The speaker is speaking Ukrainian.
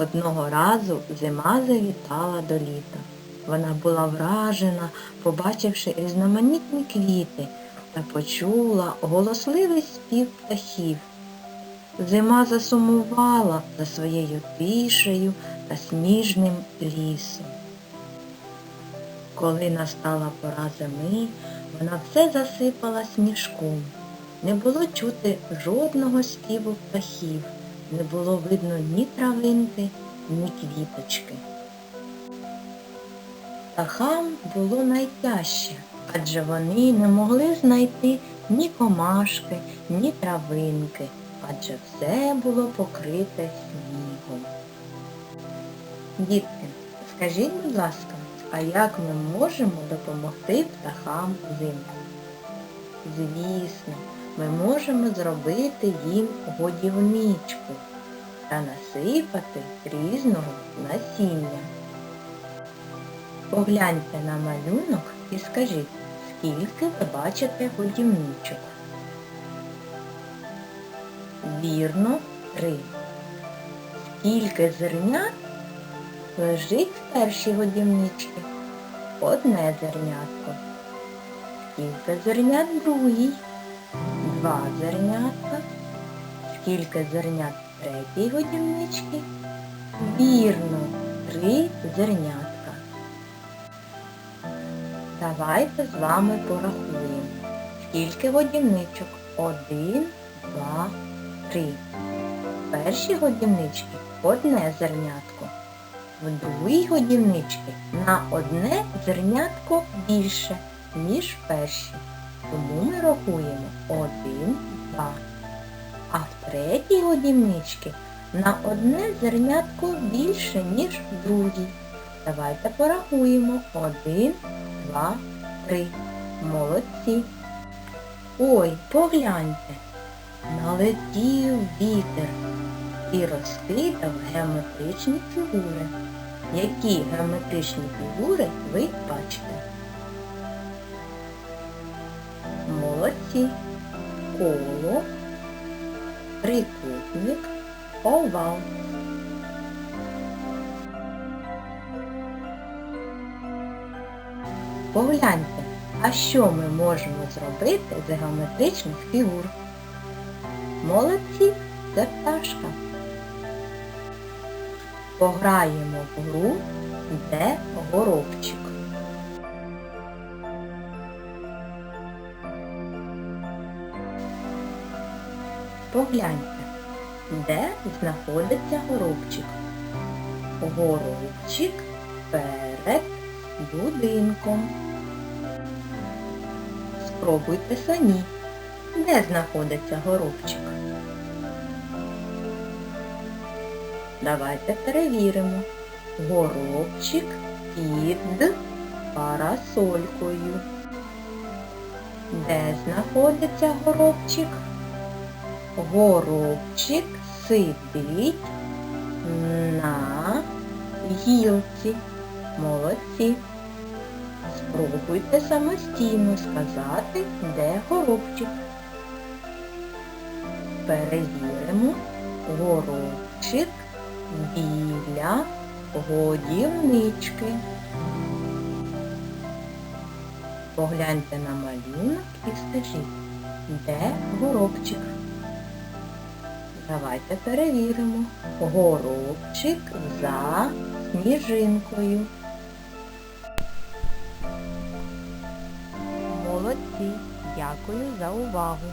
Одного разу зима завітала до літа. Вона була вражена, побачивши різноманітні квіти та почула голосливий спів птахів. Зима засумувала за своєю тишею та сніжним лісом. Коли настала пора зими, вона все засипала сніжком. Не було чути жодного співу птахів, не було видно ні травинки, ні квіточки. Птахам було найтяжче, адже вони не могли знайти ні комашки, ні травинки, адже все було покрите снігом. Дітки, скажіть, будь ласка, а як ми можемо допомогти птахам взимку? Звісно, можемо зробити їм годівничку та насипати різного насіння. Погляньте на малюнок і скажіть, скільки ви бачите годівничок? Вірно, три. Скільки зернят лежить в першій годівничці? Одне зернятко. Скільки зернят другій? Два зернятка. Скільки зернят третій годівничці? Вірно, три зернятка. Давайте з вами порахуємо. Скільки годівничок? Один, два, три. В першій годівничці одне зернятко. В другій годівничці на одне зернятко більше, ніж в першій. Тому ми рахуємо один, два. А в третій годівничці на одне зернятко більше, ніж в другій. Давайте порахуємо. Один, два, три. Молодці. Ой, погляньте. Налетів вітер і розкидав геометричні фігури. Які геометричні фігури ви бачите? Молодці. Коло, трикутник, овал. Погляньте, а що ми можемо зробити з геометричних фігур? Молодці, це пташка. Пограємо в гру, де горобчик. Погляньте, де знаходиться горобчик. Горобчик перед будинком. Спробуйте самі, де знаходиться горобчик. Давайте перевіримо. Горобчик під парасолькою. Де знаходиться горобчик? Горобчик сидить на гілці. Молодці. Спробуйте самостійно сказати, де горобчик. Перевіримо. Горобчик біля годівнички. Погляньте на малюнок і скажіть, де горобчик? Давайте перевіримо. Горобчик за сніжинкою. Молодці. Дякую за увагу.